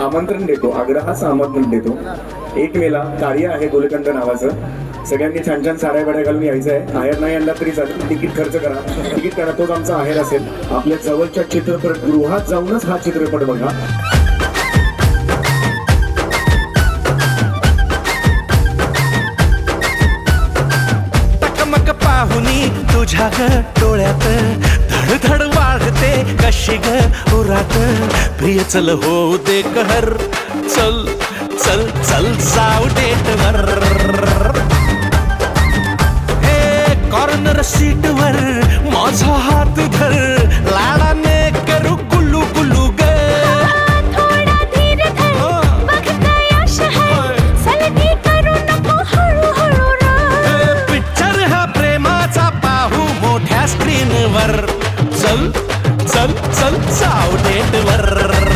आमंत्रण देतो आग्रहाचं आमंत्रण देतो. एक मेला कार्य आहे गोलकंद नावाचं. सगळ्यांनी छान छान साड्या बड्या घालून यायचं आहे आहेर नाही आणला तरी चालेल. तिकीट खर्च करा. तिकीट करा तोच आमचा आहेर असेल. आपल्या जवळच्या चित्रपट गृहात जाऊनच हा चित्रपट बघा. टकमक पाहुनी तुझ्या ग डोळ्यात. धडधड वाढते कशी ग? घरात प्रिय चल हो दे कहर. चल चल चल जाऊ डेटवर हे कॉर्नर सीटवर माझा हात धर. लाडाने करू कुल्लू कुल्लू ग. पिक्चर हा. प्रेमाचा पाहू मोठ्या स्क्रीनवर चल சல் சல் சாவு நேட்டு வர்ற